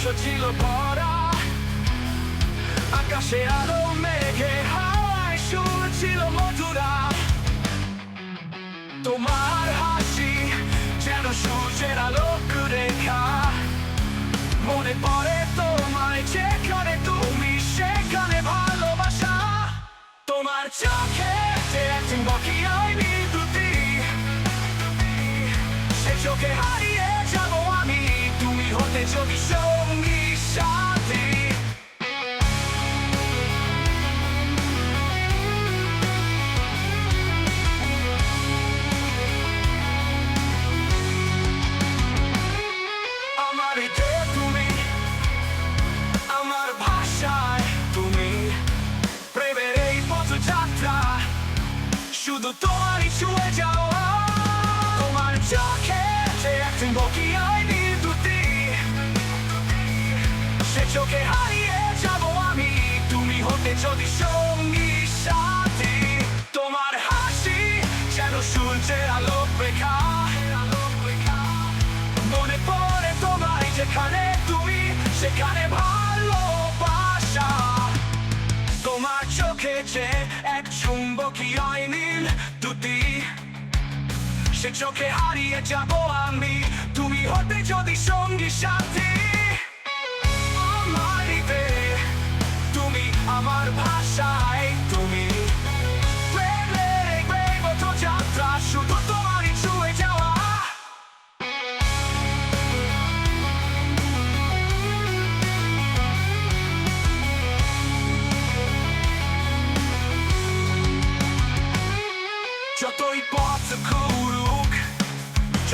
আকাশ ছিল ভরা আকাশে আলো মেঘে হাওয়ায় সুর ছিল মধুরা তোমার হাসি যেন সূর্যের আলোক রেখা মনে পড়ে তোমায় যেখানে তুমি সেখানে ভালোবাসা তোমার চোখে যে একদিন বকিয়ায় বিদ্যুতি সে চোখে হারিয়ে যাব আমি তুমি হতে যদি শুধু তোমারই ছুঁয়ে যাওয়া তোমার চোখে যে একদিন বকিয়ায় বিদ্যুতি, সে চোখে হারিয়ে যাব আমি। তুমি হতে যদি সঙ্গী সাথী, তোমার হাসি যেন সূর্যের আলোক রেখা। মনে পড়ে তোমার যেখানে তুমি, সেখানে তোমার চোখে যে এক চুম্বকীয় নীল দুটি, সে চোখে হারিয়ে যাব আমি। তুমি হতে যদি সঙ্গী সাথী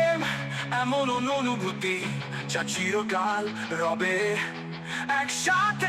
প্রেম এমন অনুভূতি যা চিরকাল রবে একসাথে